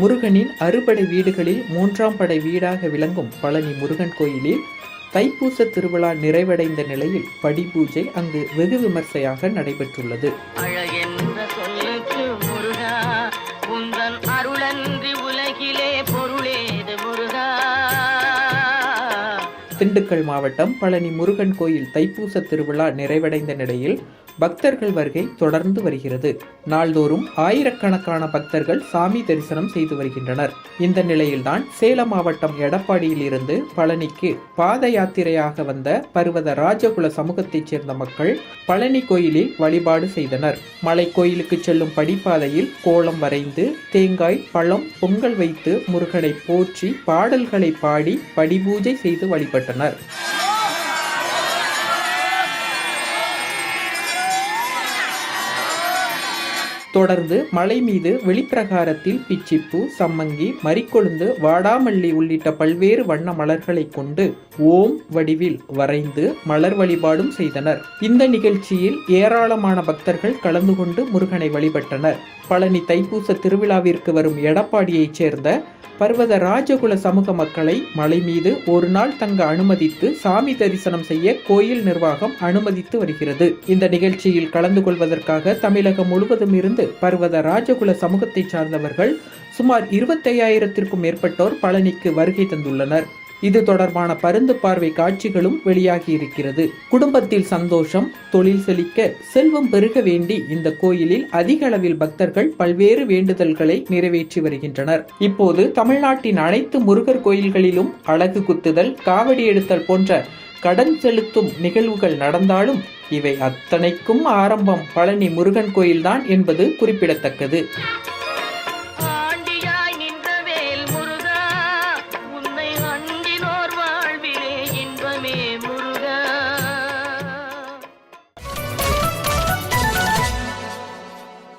முருகனின் அறுபடை வீடுகளில் மூன்றாம் படை வீடாக விளங்கும் பழனி முருகன் கோயிலில் தைப்பூச திருவிழா நிறைவடைந்த நிலையில் படி பூஜை அங்கு வெகு விமர்சையாக நடைபெற்றுள்ளது. அழகென்ற சொல்லுக்கு முருகா உந்தன் திண்டுக்கல் மாவட்டம் பழனி முருகன் கோயில் தைப்பூச திருவிழா நிறைவடைந்த நிலையில் பக்தர்கள் வருகை தொடர்ந்து வருகிறது. நாள்தோறும் ஆயிரக்கணக்கான பக்தர்கள் சாமி தரிசனம் செய்து வருகின்றனர். இந்த நிலையில்தான் சேலம் மாவட்டம் எடப்பாடியில் இருந்து பழனிக்கு பாத யாத்திரையாக வந்த பர்வத ராஜகுல சமூகத்தைச் சேர்ந்த மக்கள் பழனி கோயிலில் வழிபாடு செய்தனர். மலை கோயிலுக்கு செல்லும் படிப்பாதையில் கோலம் வரைந்து தேங்காய் பழம் பொங்கல் வைத்து முருகனை போற்றி பாடல்களை பாடி படிபூஜை செய்து வழிபட்டனர். करना है தொடர்ந்து மலை மீது வெளிப்பிரகாரத்தில் பிச்சிப்பூ சம்மங்கி மரிக்கொழுந்து வாடாமல்லி உள்ளிட்ட பல்வேறு வண்ண மலர்களை கொண்டு ஓம் வடிவில் வரைந்து மலர் வழிபாடும் செய்தனர். இந்த நிகழ்ச்சியில் ஏராளமான பக்தர்கள் கலந்து கொண்டு முருகனை வழிபட்டனர். பழனி தைப்பூச திருவிழாவிற்கு வரும் எடப்பாடியைச் சேர்ந்த பர்வத ராஜகுல சமூக மக்களை மலை மீது ஒரு நாள் தங்க அனுமதித்து சாமி தரிசனம் செய்ய கோயில் நிர்வாகம் அனுமதித்து வருகிறது. இந்த நிகழ்ச்சியில் கலந்து கொள்வதற்காக தமிழகம் முழுவதும் இருந்து பர்வத ராஜகுல சமூகத்தைச் சார்ந்தவர்கள் சுமார் இருபத்தையாயிரத்திற்கும் மேற்பட்டோர் பழனிக்கு வருகை தந்துள்ளனர். இது தொடர்பான பருந்து பார்வை காட்சிகளும் வெளியாகி இருக்கிறது குடும்பத்தில் சந்தோஷம் தொழில் செழிக்க செல்வம் பெருக வேண்டி இந்த கோயிலில் அதிக அளவில் பக்தர்கள் பல்வேறு வேண்டுதல்களை நிறைவேற்றி வருகின்றனர். இப்போது தமிழ்நாட்டின் அனைத்து முருகர் கோயில்களிலும் அழகு குத்துதல் காவடி எடுத்தல் போன்ற கடன் செலுத்தும் நிகழ்வுகள் நடந்தாலும் இவை அத்தனைக்கும் ஆரம்பம் பழனி முருகன் கோயில்தான் என்பது குறிப்பிடத்தக்கது.